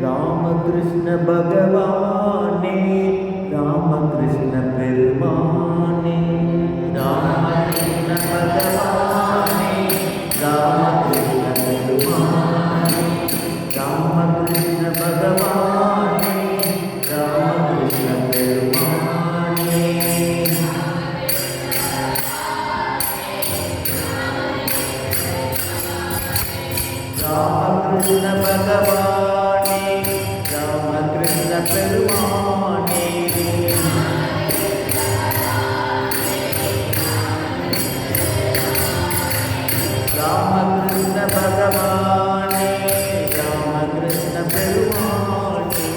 രാമകൃഷ്ണ ഭഗവാനെ രാമകൃഷ്ണ പെരുമാനെ രാമകൃഷ്ണ ഭഗവാനെ രാമകൃഷ്ണ പെരുമാനെ രാമകൃഷ്ണ ഭഗവാൻ ராமகிருஷ்ண பகவானே ராமகிருஷ்ண பெருமானே. ராமகிருஷ்ண பகவானே ராமகிருஷ்ண பெருமானே.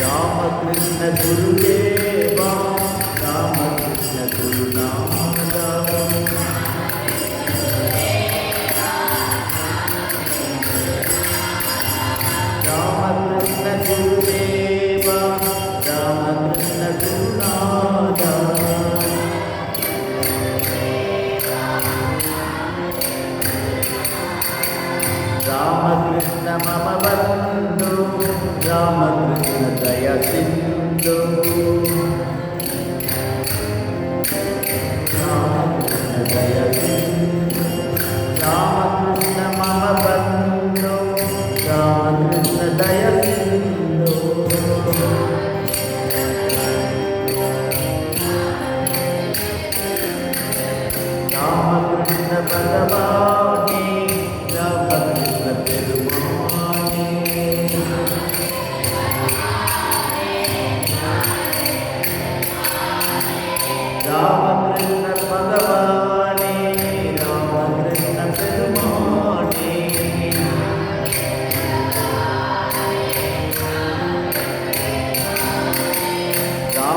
ராமகிருஷ்ண குருவே. Yamaha.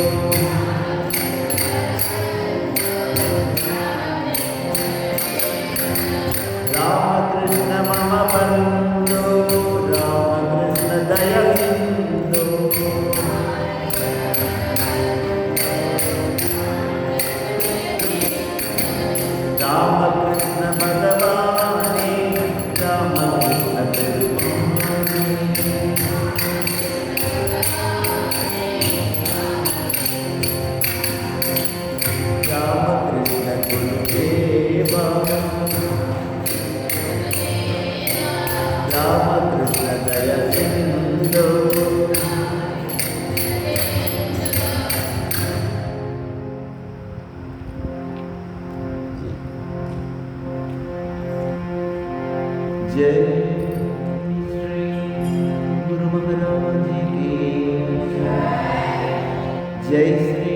Música जय श्री